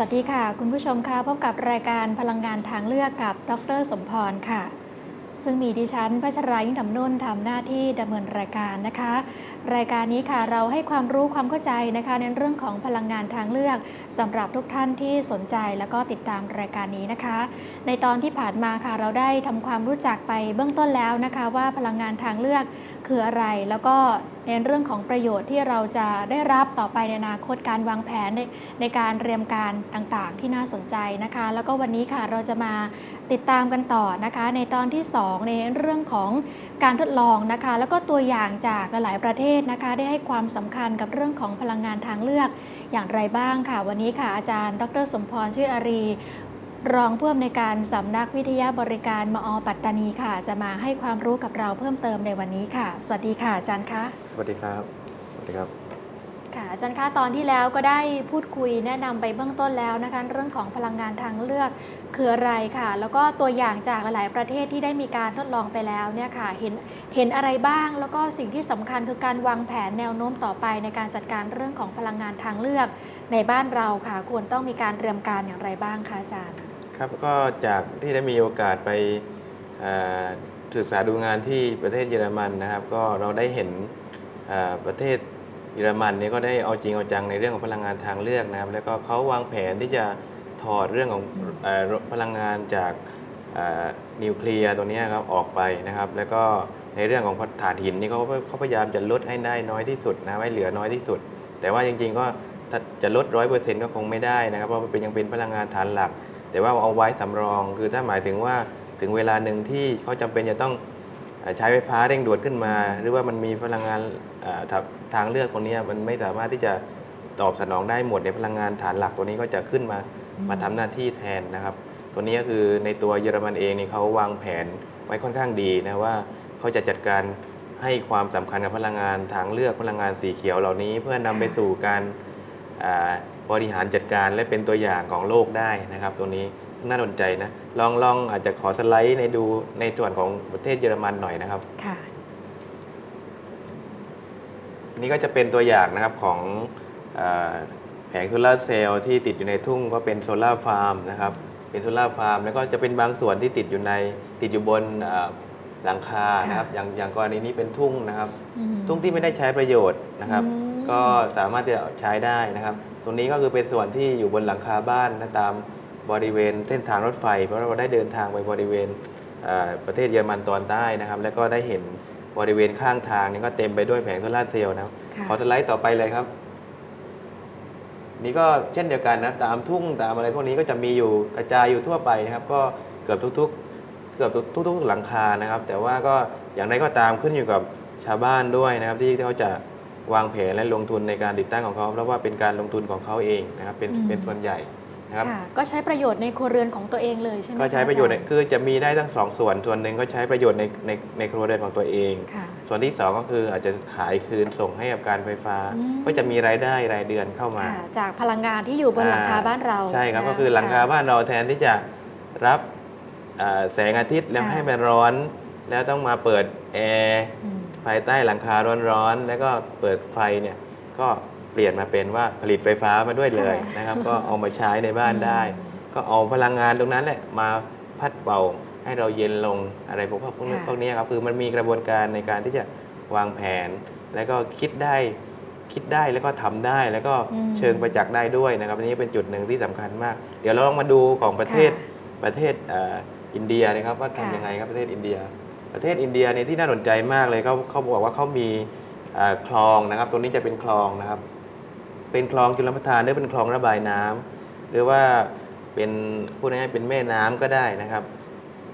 สวัสดีค่ะ คุณผู้ชมค่ะพบกับรายการพลังงานทางเลือกกับ ดร สมพรค่ะ ซึ่งมีดิฉันพัชรายิ่งดำนุ่นทำหน้าที่ดำเนินรายการนะคะ รายการนี้ค่ะเราให้ความรู้ความเข้าใจนะคะ ในเรื่องของพลังงานทางเลือกสำหรับทุกท่านที่สนใจแล้วก็ติดตามรายการนี้นะคะ ในตอนที่ผ่านมาค่ะเราได้ทำความรู้จักไปเบื้องต้นแล้วนะคะ ว่าพลังงานทางเลือก คืออะไร แล้วก็ในเรื่องของประโยชน์ที่เราจะได้รับต่อไปในอนาคตการวางแผนในในการเตรียมการต่างๆ ที่น่าสนใจนะคะ แล้วก็วันนี้ค่ะเราจะมาติดตามกันต่อนะคะ ในตอนที่ 2 ในเรื่องของการทดลองนะคะ แล้วก็ตัวอย่างจากหลายประเทศนะคะ ได้ให้ความสำคัญกับเรื่องของพลังงานทางเลือกอย่างไรบ้างค่ะ วันนี้ค่ะอาจารย์ ดร สมพรชื่ออารี รองผู้อำนวยการสำนักวิทยาบริการมอปัตตานีค่ะ จะมาให้ความรู้กับเราเพิ่มเติมในวันนี้ค่ะ สวัสดีค่ะอาจารย์คะสวัสดีครับ สวัสดีครับ ค่ะอาจารย์คะตอนที่แล้วก็ได้พูดคุยแนะนำไปเบื้องต้นแล้วนะคะเรื่องของพลังงานทางเลือกคืออะไรค่ะ แล้วก็ตัวอย่างจากหลายๆ ประเทศที่ได้มีการทดลองไปแล้วเนี่ยค่ะเห็นเห็นอะไรบ้าง แล้วก็สิ่งที่สำคัญคือการวางแผนแนวโน้มต่อไปในการจัดการเรื่องของพลังงานทางเลือก ในบ้านเราค่ะ ควรต้องมีการเตรียมการอย่างไรบ้างคะอาจารย์ ครับก็จากที่ได้มีโอกาสไปศึกษาดูงานที่ประเทศเยอรมันนะครับ ก็เราได้เห็นประเทศเยอรมันนี่ก็ได้เอาจริงเอาจังในเรื่องของพลังงานทางเลือกนะครับ แล้วก็เขาวางแผนที่จะถอดเรื่องของอพลังงานจากนิวเคลียร์ตัวนี้ครับออกไปนะครับ แล้วก็ในเรื่องของถ่านหินนี่เขาเขาพยายามจะลดให้ได้น้อยที่สุดนะให้เหลือน้อยที่สุด แต่ว่าจริง ๆ ก็ ถ้าจะลดร้อยเปอร์เซ็นต์ก็คงไม่ได้นะครับเพราะมันเป็นยังเป็นพลังงานฐานหลัก แต่ว่าเอาไว้สำรอง คือถ้าหมายถึงว่าถึงเวลาหนึ่งที่เขาจำเป็นจะต้องเอ่อใช้ไฟฟ้าเร่งด่วนขึ้นมา หรือว่ามันมีพลังงานเอ่อทางทางเลือกตรงนี้มันไม่สามารถที่จะตอบสนองได้หมดในพลังงานฐานหลักตัวนี้ก็จะขึ้นมาอืมมาทำหน้าที่แทนนะครับ ตัวนี้ก็คือในตัวเยอรมันเองนี่เขาวางแผนไว้ค่อนข้างดีนะว่าเขาจะจัดการให้ความสำคัญกับพลังงานทางเลือกพลังงานสีเขียวเหล่านี้ เพื่อนำไปสู่การอ่า บริหารจัดการและเป็นตัวอย่างของโลกได้นะครับ ตัวนี้น่าสนใจนะ ลองลองอาจจะขอสไลด์ในดูในส่วนของประเทศเยอรมันหน่อยนะครับค่ะนี่ก็จะเป็นตัวอย่างนะครับของเออแผงโซลาร์เซลล์ที่ติดอยู่ในทุ่งก็เป็นโซลาร์ฟาร์มนะครับ เป็นโซลาร์ฟาร์มแล้วก็จะเป็นบางส่วนที่ติดอยู่ในติดอยู่บนเอ่อหลังคานะครับค่ะอย่างอย่างกรณีนี้เป็นทุ่งนะครับอืมทุ่งที่ไม่ได้ใช้ประโยชน์นะครับอืม ก็สามารถจะใช้ได้นะครับ ตรงนี้ก็คือเป็นส่วนที่อยู่บนหลังคาบ้านนะตามบริเวณเส้นทางรถไฟ เพราะเราได้เดินทางไปบริเวณเอ่อประเทศเยอรมันตอนใต้นะครับ แล้วก็ได้เห็นบริเวณข้างทางนี่ก็เต็มไปด้วยแผงโซลาร์เซลล์นะครับค่ะขอสไลด์ต่อไปเลยครับ นี่ก็เช่นเดียวกันนะตามทุ่งตามอะไรพวกนี้ก็จะมีอยู่กระจายอยู่ทั่วไปนะครับ ก็เกือบทุก ๆ เกือบทุก ๆ หลังคานะครับ แต่ว่าก็อย่างไรก็ตามขึ้นอยู่กับชาวบ้านด้วยนะครับ ที่เขาจะ วางแผนและลงทุนในการติดตั้งของเขาเพราะว่าเป็นการลงทุนของเขาเองนะครับเป็นอืม เป็นส่วนใหญ่นะครับค่ะก็ใช้ประโยชน์ในครัวเรือนของตัวเองเลยใช่ไหมก็ใช้คประโยชน์ในอาจาคือจะมีได้ทั้งสองส่วนส่วนหนึ่งก็ใช้ประโยชน์ในในในครัวเรือนของตัวเอง ค่ะ ส่วนที่สองก็คืออาจจะขายคืนส่งให้กับการไฟฟ้า อืม ก็จะมีรายได้รายเดือนเข้ามา ค่ะจากพลังงานที่อยู่บนหลังคาบ้านเราใช่ครับนะก็คือหลังคาะ บ้านเราแทนที่จะรับอ่าแสงอาทิตย์แล้วค่ะ ให้มันร้อน แล้วต้องมาเปิดแอร์ อืม ภายใต้หลังคาร้อนๆ แล้วก็เปิดไฟเนี่ยก็เปลี่ยนมาเป็นว่าผลิตไฟฟ้ามาด้วยเลยนะครับ ก็เอามาใช้ในบ้านได้ ก็เอาพลังงานตรงนั้นแหละมาพัดเป่าให้เราเย็นลงอะไรพวกพวกนี้ค่ะพวกนี้ครับคือมันมีกระบวนการในการที่จะวางแผน แล้วก็คิดได้คิดได้แล้วก็ทำได้แล้วก็อืมเชิงประจักษ์ได้ด้วยนะครับอันนี้เป็นจุดหนึ่งที่สำคัญมาก เดี๋ยวเราลองมาดูของประเทศค่ะประเทศเอ่ออินเดียนะครับว่าค่ะทำยังไงครับประเทศอินเดีย ประเทศอินเดียเนี่ยที่น่าสนใจมากเลยเขาเขาบอกว่าเขามีเอ่อคลองนะครับ ตรงนี้จะเป็นคลองนะครับ เป็นคลองจุลประทานหรือเป็นคลองระบายน้ำหรือว่าเป็นพูดง่ายๆเป็นแม่น้ำก็ได้นะครับ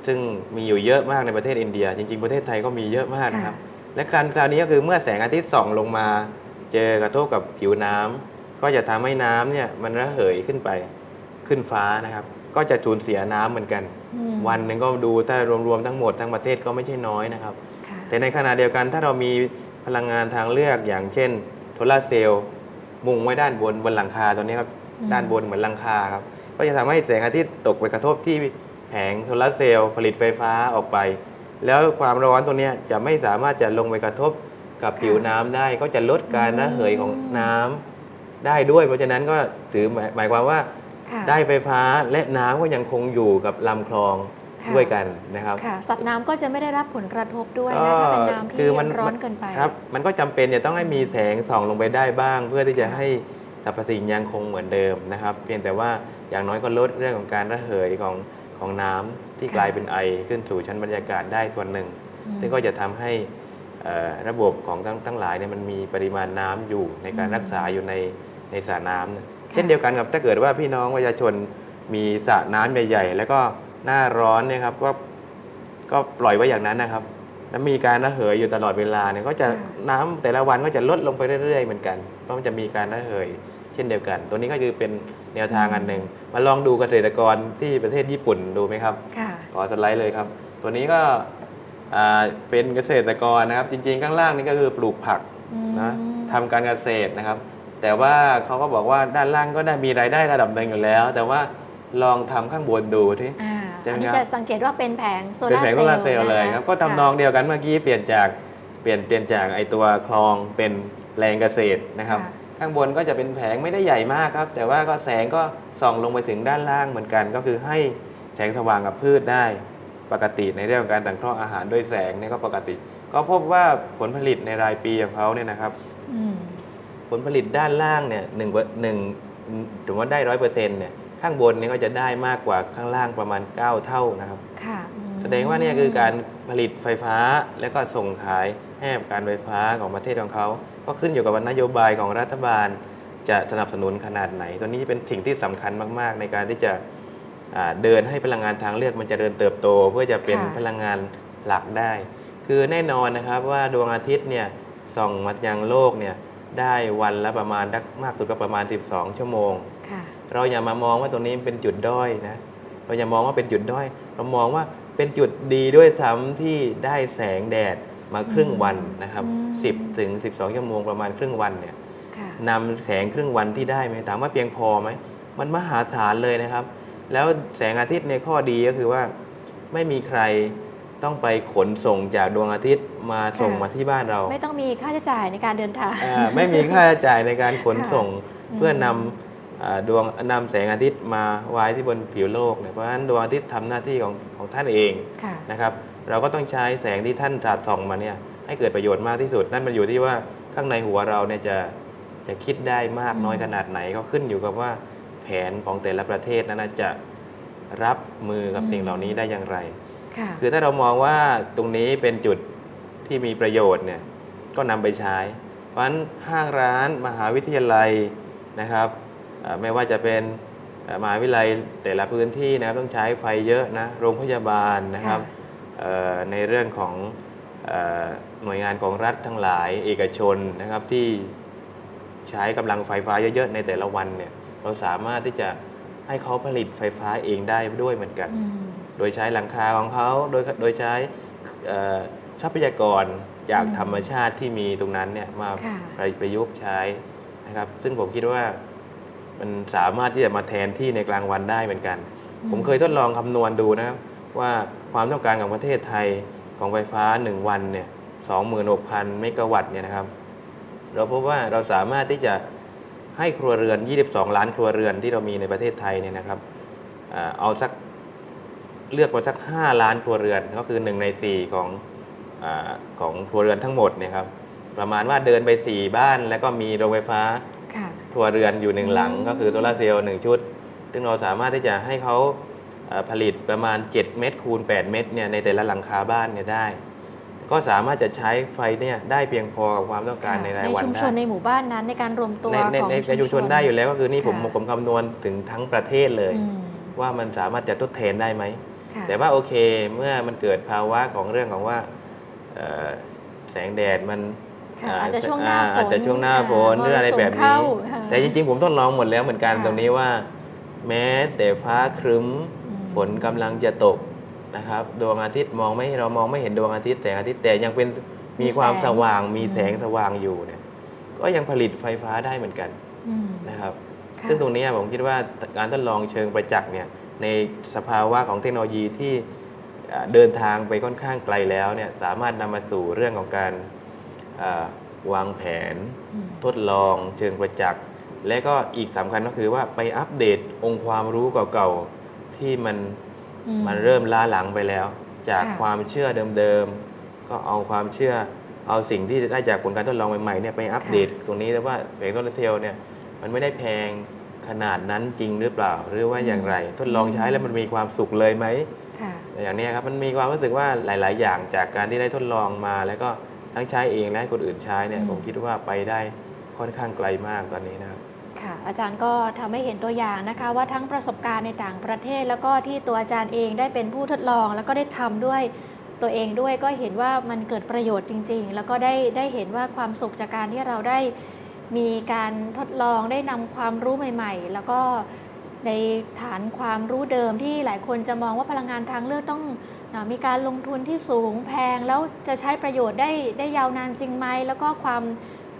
ซึ่งมีอยู่เยอะมากในประเทศอินเดีย จริง ๆประเทศไทยก็มีเยอะมากนะครับ และการคราวนี้ก็คือเมื่อแสงอาทิตย์ส่องลงมา เจอกระทบกับผิวน้ำก็จะทำให้น้ำเนี่ยมันระเหยขึ้นไปขึ้นฟ้านะครับ ก็จะสูญเสียน้ำเหมือนกันอืมวันหนึ่งก็ดูถ้ารวมๆทั้งหมดทั้งประเทศก็ไม่ใช่น้อยนะครับค่ะแต่ในขณะเดียวกันถ้าเรามีพลังงานทางเลือกอย่างเช่นโซลาร์เซลล์มุงไว้ด้านบนบนหลังคาตัวนี้ครับอืมด้านบนเหมือนหลังคาครับก็จะทำให้แสงอาทิตย์ตกไปกระทบที่แผงโซลาร์เซลล์ผลิตไฟฟ้าออกไป แล้วความร้อนตัวเนี้ยจะไม่สามารถจะลงไปกระทบกับผิวน้ำได้ ก็จะลดการระเหยของน้ำได้ด้วย เพราะฉะนั้นก็ถือหมายหมายความว่าค่ะ ได้ไฟฟ้าและน้ำก็ยังคงอยู่กับลำคลองค่ะด้วยกันนะครับค่ะสัตว์น้ำก็จะไม่ได้รับผลกระทบด้วยก็นะถ้าเป็นน้ำคืที่อมันร้อนเกินไปครับ มันก็จำเป็นจะต้องให้มีแสงส่องลงไปได้บ้าง เพื่อที่จะค่ะให้สรรพสิ่งยังคงเหมือนเดิมนะครับ เพียงแต่ว่าอย่างน้อยก็ลดเรื่องของการระเหยของของน้ำที่กลายเป็นไอขึ้นสู่ชั้นบรรยากาศได้ส่วนหนึ่งอืมซึ่งก็จะทำให้เอ่อระบบของทั้งทั้งหลายเนี่ยมันมีปริมาณน้ำอยู่ในการอืมรักษาอยู่ในในสระน้ำนะ เช่นเดียวกันกับถ้าเกิดว่าพี่น้องประชาชนมีสระน้ำใหญ่ๆ แล้วก็หน้าร้อนเนี่ยครับก็ก็ปล่อยไว้อย่างนั้นนะครับ แล้วมีการระเหยอยู่ตลอดเวลาเนี่ยก็จะค่ะน้ำแต่ละวันก็จะลดลงไปเรื่อยๆเหมือนกันเพราะมันจะมีการระเหยเช่นเดียวกัน ตัวนี้ก็คือเป็นแนวทางอันหนึ่งมาลองดูเกษตรกรที่ประเทศญี่ปุ่นดูไหมครับค่ะขอสไลด์เลยครับ ตัวนี้ก็อ่าเป็นเกษตรกรนะครับ จริงๆข้างล่างนี่ก็คือปลูกผักนะอืมทำการเกษตรนะครับ แต่ว่าเขาก็บอกว่าด้านล่างก็ได้มีรายได้ระดับหนึ่งอยู่แล้ว แต่ว่าลองทำข้างบนดูที่อ่าใช่ไหมอันนี้ครับจะสังเกตว่าเป็นแผงโซเป็นลาร์แผงเซโซลล์ลาร์เซลล์เลยครับะะก็ทำนองเดียวกันเมื่อกี้เปลี่ยนจากเปลี่ยนเปลี่ยนจากไอตัวคลองเป็นแปลงเกษตรนะครับค่ะข้างบนก็จะเป็นแผงไม่ได้ใหญ่มากครับ แต่ว่าก็แสงก็ส่องลงไปถึงด้านล่างเหมือนกัน ก็คือให้แสงสว่างกับพืชได้ปกติในเรื่องของการสังเคราะห์อาหารด้วยแสงเนี่ยก็ปกติ ก็พบว่าผลผลิตในรายปีของเขาเนี่ยนะครับ อืมผ ลผลิตด้านล่างเนี่ยหนึ่งเปอร์หนึ่งถือว่าได้ร้อยเปอร์เซ็นต์เนี่ยข้างบนเนี่ยก็จะได้มากกว่าข้างล่างประมาณ 9 เท่านะครับค่ะอืมแสดงว่าเนี่ยคือการผลิตไฟฟ้าแล้วก็ส่งขายให้กับการไฟฟ้าของประเทศของเขา ก็ขึ้นอยู่กับว่านโยบายของรัฐบาล จะสนับสนุนขนาดไหน ตัวนี้เป็นสิ่งที่สำคัญมาก ๆ ในการที่จะอ่าเดินให้พลังงานทางเลือกมันจเจริญเติบโต เพื่อจะเป็นค่ะพลังงานหลักได้ คือแน่นอนนะครับว่าดวงอาทิตย์เนี่ยส่องมายังโลกเนี่ย ได้วันละประมาณมากสุดก็ประมาณ 12 ชั่วโมงค่ะเราอย่ามามองว่าตรงนี้เป็นจุดด้อยนะ เราอย่ามองว่าเป็นจุดด้อย เรามองว่าเป็นจุดดีด้วยซ้ำที่ได้แสงแดดมาครึ่งวันนะครับอืม10 ถึง 12 ชั่วโมงประมาณครึ่งวันเนี่ยค่ะนำแสงครึ่งวันที่ได้ไหมถามว่าเพียงพอไหม มันมหาศาลเลยนะครับ แล้วแสงอาทิตย์ในข้อดีก็คือว่าไม่มีใคร ต้องไปขนส่งจากดวงอาทิตย์มาส่งค่ะมาที่บ้านเรา ไม่ต้องมีค่าใช้จ่ายในการเดินทางอ่าไม่มีค่าใช้จ่ายในการขนส่งค่ะเพื่ออืนมำอ่าดวงนำแสงอาทิตย์มาไว้ที่บนผิวโลกเนี่ยเพราะฉะนั้นดวงอาทิตย์ทำหน้าที่ของของท่านเองค่ะนะครับ เราก็ต้องใช้แสงที่ท่านสาดส่องมาเนี่ยให้เกิดประโยชน์มากที่สุด นั่นมันอยู่ที่ว่าข้างในหัวเราเนี่ยจะจะคิดได้มากน้อยอืมขนาดไหนก็ขึ้นอยู่กับว่าแผนของแต่ละประเทศนั้นนะจะรับมือกับสิ่งเหล่านี้ได้อย่างไร ค่ะคือถ้าเรามองว่าตรงนี้เป็นจุดที่มีประโยชน์เนี่ยก็นำไปใช้ เพราะฉะนั้นห้างร้านมหาวิทยาลัยนะครับเอ่อไม่ว่าจะเป็นเอ่อมหาวิทยาลัยแต่ละพื้นที่นะครับต้องใช้ไฟเยอะนะโรงพยาบาลนะครับเอ่อในเรื่องของเอ่อหน่วยงานของรัฐทั้งหลายเอกชนนะครับที่ใช้กำลังไฟฟ้าเยอะๆในแต่ละวันเนี่ยเราสามารถที่จะให้เขาผลิตไฟฟ้าเองได้ด้วยเหมือนกันอืม โดยใช้หลังคาของเขาโดยโดยใช้เอ่อทรัพยากรจากอืมธรรมชาติที่มีตรงนั้นเนี่ยมาค่ะประประยุกต์ใช้นะครับ ซึ่งผมคิดว่ามันสามารถที่จะมาแทนที่ในกลางวันได้เหมือนกันอืมผมเคยทดลองคำนวณดูนะครับว่าความต้องการของประเทศไทยของไฟฟ้า 1 วันเนี่ย26,000 เมกะวัตต์เนี่ยนะครับ เราพบว่าเราสามารถที่จะให้ครัวเรือน 22 ล้านครัวเรือนที่เรามีในประเทศไทยเนี่ยนะครับอ่าเอาสัก เลือกมาสัก 5 ล้านครัวเรือนก็คือ 1 ใน 4 ของอาของครัวเรือนทั้งหมดเนี่ยครับประมาณว่าเดินไป 4 บ้าน แล้วก็มีโรงไฟฟ้าค่ะครัวเรือนอยู่หนึ่งหลังอืมก็คือโซลาร์เซลล์หนึ่งชุด ซึ่งเราสามารถที่จะให้เขาอ่าผลิตประมาณ 7 เม็ดคูณ 8 เม็ดเนี่ยในแต่ละหลังคาบ้านเนี่ยได้ ก็สามารถจะใช้ไฟเนี่ยได้เพียงพอกับความต้องการในรายในวันชุมได้ชนในหมู่บ้านนั้นในการรวมตัวในในของในในชุมชนได้อยู่แล้วก็คือนี่ผมค่ะผมคำนวณถึงทั้งประเทศเลยอืมว่ามันสามารถจะทดแทนได้ไหม ค่ะแต่ว่าโอเคเมื่อมันเกิดภาวะของเรื่องของว่าเอ่อแสงแดดมันค่ะอ่าอาจจะช่วงหน้าฝนอาจจะช่วงหน้าฝนหรืออะไรแบบมนี้เข้าค่ะ แต่จริงๆ ผมทดลองหมดแล้วเหมือนกันค่ะ ตรงนี้ว่า แม้แต่ฟ้าครึ้ม อืม ฝนกำลังจะตกนะครับดวงอาทิตย์มองไม่เรามองไม่เห็นดวงอาทิตย์แต่อาทิตย์แต่ยังเป็นมีความสว่างมีแสงสว่างอยู่เนี่ยก็ยังผลิตไฟฟ้าได้เหมือนกันอืมนะครับ ค่ะซึ่งตรงนี้ผมคิดว่าการทดลองเชิงประจักษ์เนี่ย ในสภาวะของเทคโนโลยีที่อ่าเดินทางไปค่อนข้างไกลแล้วเนี่ยสามารถนำมาสู่เรื่องของการอ่าวางแผนอืมทดลองเชิงประจักษ์ และก็อีกสำคัญก็คือว่าไปอัปเดตองค์ความรู้เก่าๆ ที่มันอืมันเริ่มล้าหลังไปแล้ว จากค่ะความเชื่อเดิมๆ ก็เอาความเชื่อเอาสิ่งที่ได้จากผลการทดลองใหม่ๆเนี่ยไปอัปเดตตรงนี้แล้วว่าแผงโซลาร์เซลล์เนี่ยมันไม่ได้แพง ขนาดนั้นจริงหรือเปล่า หรือว่าอย่างไรทดลองใช้แล้วมันมีความสุขเลยไหมค่ะ อย่างเนี้ยครับมันมีความรู้สึกว่าหลาย ๆ อย่างจากการที่ได้ทดลองมา แล้วก็ทั้งใช้เองและให้คนอื่นใช้เนี่ยอืม ผมคิดว่าไปได้ค่อนข้างไกลมากตอนนี้นะครับ ค่ะ อาจารย์ก็ทำให้เห็นตัวอย่างนะคะ ว่าทั้งประสบการณ์ในต่างประเทศ แล้วก็ที่ตัวอาจารย์เองได้เป็นผู้ทดลอง แล้วก็ได้ทำด้วยตัวเองด้วยก็เห็นว่ามันเกิดประโยชน์จริง ๆ แล้วก็ได้ได้เห็นว่าความสุขจากการที่เราได้ มีการทดลองได้นำความรู้ใหม่ ๆ แล้วก็ในฐานความรู้เดิมที่หลายคนจะมองว่าพลังงานทางเลือกต้องมีการลงทุนที่สูงแพง แล้วจะใช้ประโยชน์ได้ได้ยาวนานจริงไหม แล้วก็ความ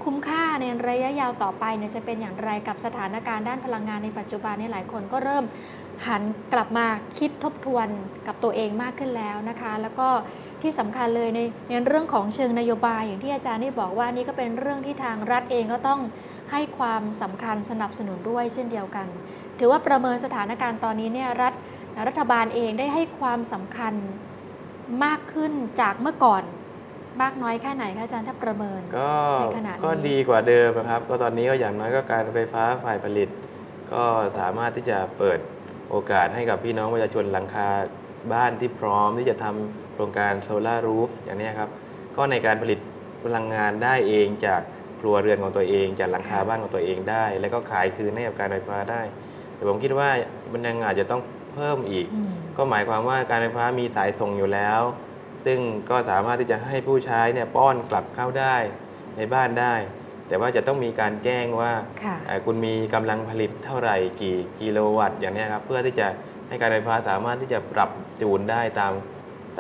คุ้มค่าในระยะยาวต่อไปเนี่ยจะเป็นอย่างไรกับสถานการณ์ด้านพลังงานในปัจจุบันนี่หลายคนก็เริ่มหันกลับมาคิดทบทวนกับตัวเองมากขึ้นแล้วนะคะ แล้วก็ ที่สำคัญเลยในในเรื่องของเชิงนโยบาย อย่างที่อาจารย์ได้บอกว่านี่ก็เป็นเรื่องที่ทางรัฐเองก็ต้องให้ความสำคัญสนับสนุนด้วยเช่นเดียวกัน ถือว่าประเมินสถานการณ์ตอนนี้เนี่ยรัฐรัฐบาลเองได้ให้ความสำคัญมากขึ้นจากเมื่อก่อนมากน้อยแค่ไหนคะอาจารย์ถ้าประเมินก็ในขณะนี้ก็ดีกว่าเดิมนะครับ ก็ตอนนี้ก็อย่างน้อยก็การไฟฟ้าฝ่ายผลิต ก็สามารถที่จะเปิดโอกาสให้กับพี่น้องประชาชนหลังคาบ้านที่พร้อมที่จะทำ โครงการโซลารูฟอย่างนี้ครับ ก็ในการผลิตพลังงานได้เองจากครัวเรือนของตัวเอง จากหลังคาบ้านของตัวเองได้ แล้วก็ขายคืนให้กับการไฟฟ้าได้ แต่ผมคิดว่ามันยังอาจจะต้องเพิ่มอีกอืมก็หมายความว่าการไฟฟ้ามีสายส่งอยู่แล้ว ซึ่งก็สามารถที่จะให้ผู้ใช้เนี่ยป้อนกลับเข้าได้ในบ้านได้ แต่ว่าจะต้องมีการแจ้งว่าค่ะเอ่อคุณมีกำลังผลิตเท่าไหร่กี่กิโลวัตต์อย่างเนี้ยครับเพื่อที่จะให้การไฟฟ้าสามารถที่จะปรับจูนได้ตาม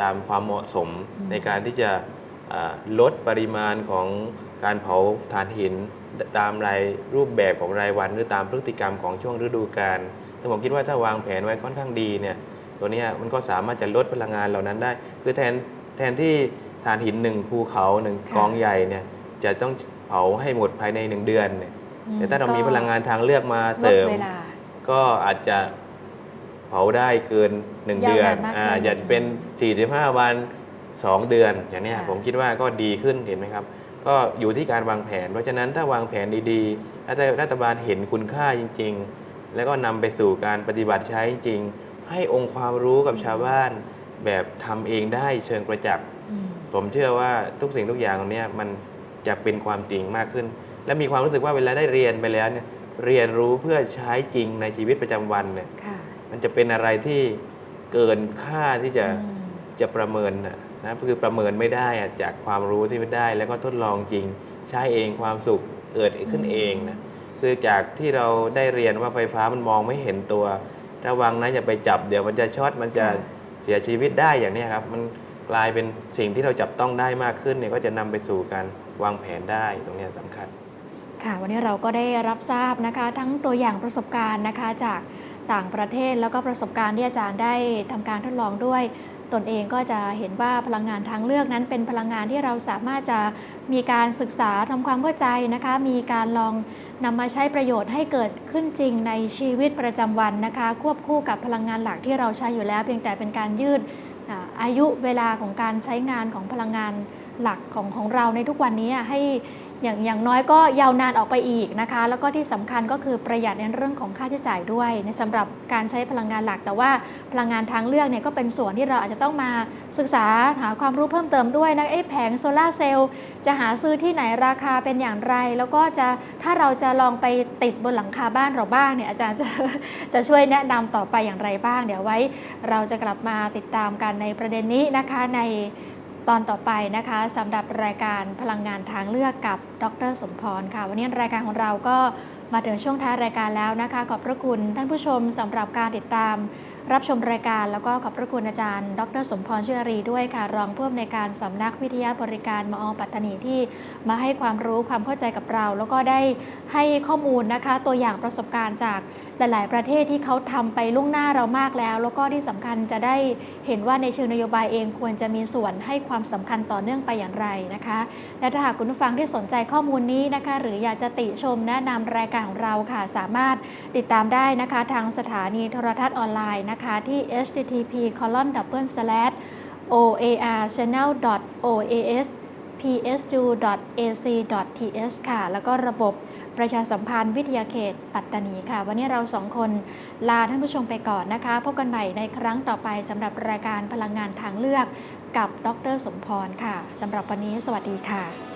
ตามความเหมาะสมอืมในการที่จะอ่าลดปริมาณของการเผาถ่านหิน ตามรายรูปแบบของรายวัน หรือตามพฤติกรรมของช่วงฤดูกาลแต่ผมคิดว่าถ้าวางแผนไว้ค่อนข้างดีเนี่ยตัวเนี้ยมันก็สามารถจะลดพลังงานเหล่านั้นได้ คือแทนแทนที่ถ่านหินหนึ่งภูเขาหนึ่งค่ะกองใหญ่เนี่ยจะต้องเผาให้หมดภายในหนึ่งเดือนเนี่ยอืแต่ถ้าเรามีก็พลังงานทางเลือกมาลเสริดมเวลาก็อาจจะเผาได้เกิน1ยาวนานเดือนมากอ่าขึ้นอยากจะเป็น 45 วัน 2 เดือนอย่างเนี้ยค่ะ ผมคิดว่าก็ดีขึ้นเห็นไหมครับ ก็อยู่ที่การวางแผน เพราะฉะนั้นถ้าวางแผนดีๆรัฐรัฐบาลเห็นคุณค่าจริง ๆ แล้วก็นำไปสู่การปฏิบัติใช้จริง ให้องค์ความรู้กับชาวบ้าน แบบทำเองได้เชิงประจักษ์ อืม ผมเชื่อว่าทุกสิ่งทุกอย่างตรงเนี้ยมันจะเป็นความจริงมากขึ้น และมีความรู้สึกว่าเวลาได้เรียนไปแล้วเนี่ยเรียนรู้เพื่อใช้จริงในชีวิตประจำวันเนี่ย ค่ะ มันจะเป็นอะไรที่เกินค่าที่จะอืมจะประเมินนะนะคือประเมินไม่ได้อะจากความรู้ที่ไม่ได้ แล้วก็ทดลองจริง ใช้เองความสุขเกิดขึ้นเองนะคือจากที่เราได้เรียนว่าไฟฟ้ามันมองไม่เห็นตัว ระวังนะอย่าไปจับเดี๋ยวมันจะช็อตมันจะค่ะเสียชีวิตได้อย่างเนี้ยครับมันกลายเป็นสิ่งที่เราจับต้องได้มากขึ้นเนี่ยก็จะนำไปสู่การวางแผนได้ตรงเนี้ยสำคัญ ค่ะวันนี้เราก็ได้รับทราบนะคะ ทั้งตัวอย่างประสบการณ์นะคะจาก ต่างประเทศ แล้วก็ประสบการณ์ที่อาจารย์ได้ทำการทดลองด้วยตนเองก็จะเห็นว่าพลังงานทางเลือกนั้นเป็นพลังงานที่เราสามารถจะมีการศึกษาทำความเข้าใจนะคะ มีการลองนำมาใช้ประโยชน์ให้เกิดขึ้นจริงในชีวิตประจำวันนะคะ ควบคู่กับพลังงานหลักที่เราใช้อยู่แล้ว เพียงแต่เป็นการยืดอาอายุเวลาของการใช้งานของพลังงานหลักของของเราในทุกวันนี้ให้ อย่างอย่างน้อยก็ยาวนานออกไปอีกนะคะ แล้วก็ที่สำคัญก็คือประหยัดในเรื่องของค่าใช้จ่ายด้วย ในสำหรับการใช้พลังงานหลัก แต่ว่าพลังงานทางเลือกเนี่ยก็เป็นส่วนที่เราอาจจะต้องมาศึกษาหาความรู้เพิ่มเติมด้วยนะเอ๊ะแผงโซลาร์เซลล์จะหาซื้อที่ไหนราคาเป็นอย่างไร แล้วก็จะถ้าเราจะลองไปติดบนหลังคาบ้านเราบ้างเนี่ยอาจารย์จะจะช่วยแนะนำต่อไปอย่างไรบ้าง เดี๋ยวไว้ เราจะกลับมาติดตามกันในประเด็นนี้นะคะใน ตอนต่อไปนะคะสำหรับรายการพลังงานทางเลือกกับดร สมพรค่ะ วันนี้รายการของเราก็มาถึงช่วงท้ายรายการแล้วนะคะ ขอบพระคุณท่านผู้ชมสำหรับการติดตาม รับชมรายการแล้วก็ขอบพระคุณอาจารย์ ดร สมพรเชื่อรีด้วยค่ะ รองผู้อำนวยการสำนักวิทยาบริการมอปัตตานีที่มาให้ความรู้ความเข้าใจกับเรา แล้วก็ได้ให้ข้อมูลนะคะ ตัวอย่างประสบการณ์จากหลาย ๆ ประเทศที่เขาทำไปล่วงหน้าเรามากแล้ว แล้วก็ที่สำคัญจะได้เห็นว่าในเชิงนโยบายเองควรจะมีส่วนให้ความสำคัญต่อเนื่องไปอย่างไรนะคะ และถ้าหากคุณผู้ฟังที่สนใจข้อมูลนี้นะคะ หรืออยากจะติชมแนะนำรายการของเราค่ะ สามารถติดตามได้นะคะ ทางสถานีโทรทัศน์ออนไลน์นะคะที่ http colon double slash oar channel oas psu ac th ค่ะ แล้วก็ระบบประชาสัมพันธ์วิทยาเขตปัตตานีค่ะ วันนี้เราสองคนลาท่านผู้ชมไปก่อนนะคะ พบกันใหม่ในครั้งต่อไปสำหรับรายการพลังงานทางเลือกกับดรสมพรค่ะสำหรับวันนี้สวัสดีค่ะ